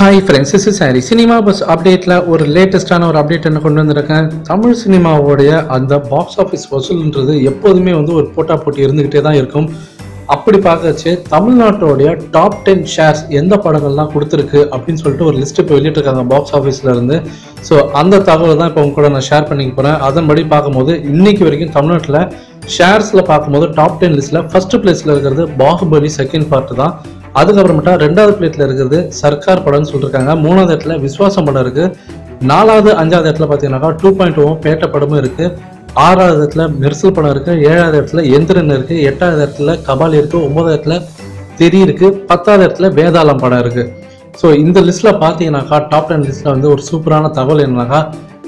Hi friends is sorry cinema buzz அப்டேட்டில் ஒரு லேட்டஸ்டான ஒரு அப்டேட் என்ன கொண்டு வந்திருக்கேன்? தமிழ் சினிமாவோடைய அந்த பாக்ஸ் ஆஃபீஸ் வசூல்ன்றது எப்போதுமே வந்து ஒரு போட்டா போட்டி இருந்துக்கிட்டே தான் இருக்கும். அப்படி பார்க்கச்சு தமிழ்நாட்டோடைய டாப் டென் ஷேர்ஸ் எந்த படங்கள்லாம் கொடுத்துருக்கு அப்படின்னு சொல்லிட்டு ஒரு லிஸ்ட் இப்போ வெளியிட்டிருக்காங்க பாக்ஸ் ஆஃபீஸில் இருந்து. ஸோ அந்த தகவல் தான் இப்போ உங்க கூட நான் ஷேர் பண்ணிக்க போகிறேன் அதன்படி பார்க்கும்போது இன்னைக்கு வரைக்கும் தமிழ்நாட்டில் ஷேர்ஸில் பார்க்கும்போது டாப் டென் லிஸ்ட்டில் ஃபஸ்ட்டு பிளேஸில் இருக்கிறது பாகுபலி செகண்ட் பார்ட் தான். அதுக்கப்புறமேட்டா ரெண்டாவது பிளேட்டில் இருக்கிறது சர்க்கார் படம்னு சொல்லியிருக்காங்க மூணாவது இடத்துல விஸ்வாசம் படம் இருக்குது நாலாவது அஞ்சாவது இடத்துல பார்த்தீங்கன்னாக்கா டூ பாயிண்ட் ஓவும் oh பேட்ட படமும் இருக்குது ஆறாவது இடத்துல மெர்சல் படம் இருக்குது ஏழாவது இடத்துல எந்திரன் இருக்குது எட்டாவது இடத்துல கபாலி இருக்கு. ஒன்பதாவது இடத்துல தெரி இருக்குது பத்தாவது இடத்துல வேதாளம் படம் இருக்குது ஸோ இந்த லிஸ்ட்டில் பார்த்தீங்கன்னாக்கா டாப் டென் லிஸ்ட்டில் வந்து ஒரு சூப்பரான தகவல் என்னன்னாக்கா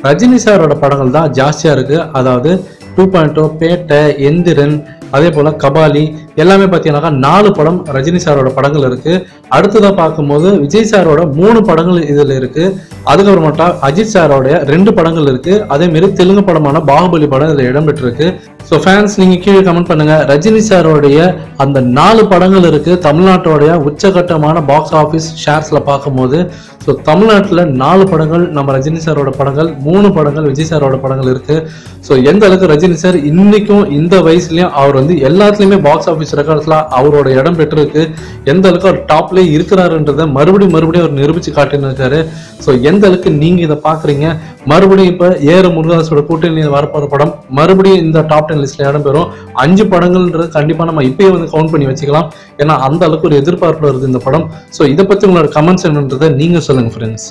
ரஜினி சாரோட படங்கள் தான் ஜாஸ்தியாக இருக்குது அதாவது two point O Petta Enthiran அதே போல கபாலி எல்லாமே பார்த்தீங்கன்னாக்கா நாலு படம் ரஜினி சாரோட படங்கள் இருக்கு. அடுத்ததாக பார்க்கும்போது விஜய் சாரோட மூணு படங்கள் இதில் இருக்கு. அதுக்கப்புறமேட்டா அஜித் சாரோட ரெண்டு படங்கள் இருக்கு. அதே மாதிரி தெலுங்கு படமான பாகுபலி படம் இதுல இடம்பெற்றிருக்கு. ஸோ ஃபேன்ஸ் நீங்க கீழே கமெண்ட் பண்ணுங்க. ரஜினி சாரோடைய அந்த நாலு படங்கள் இருக்கு. தமிழ்நாட்டோடைய உச்சகட்டமான பாக்ஸ் ஆஃபீஸ் ஷேர்ஸ்ல பார்க்கும்போது ஸோ தமிழ்நாட்டில் நாலு படங்கள் நம்ம ரஜினி சாரோட படங்கள் மூணு படங்கள் விஜய் சாரோட படங்கள் இருக்கு. ஸோ எந்த அளவுக்கு ரஜினி சார் இன்னைக்கும் இந்த வயசுலயும் அவர் வந்து எல்லாத்துலயுமே பாக்ஸ் ஆஃபீஸ் ரெக்கார்ட்ஸ்ல அவரோட இடம் பெற்றிருக்கு. எந்த அளவுக்கு அவர் டாப்லேயே இருக்கிறாருன்றதை மறுபடியும் மறுபடியும் அவர் நிரூபிச்சு காட்டினிருக்காரு ஸோ எந்த அளவுக்கு நீங்க இதை பாக்குறீங்க மறுபடியும் இப்போ ஏற முருகதாஸோட கூட்டணியில் வரப்போற படம் மறுபடியும் இந்த டாப் டென் லிஸ்ட்ல இடம்பெறும் அஞ்சு படங்கள்ன்றது கண்டிப்பா நம்ம இப்பயே வந்து கவுண்ட் பண்ணி வச்சுக்கலாம். ஏன்னா அந்த அளவுக்கு ஒரு எதிர்பார்ப்பு வருது இந்த படம். ஸோ இதை பத்தி உங்களோட கமெண்ட்ஸ் என்னன்றதை நீங்க சொல்லுங்க ஃப்ரெண்ட்ஸ்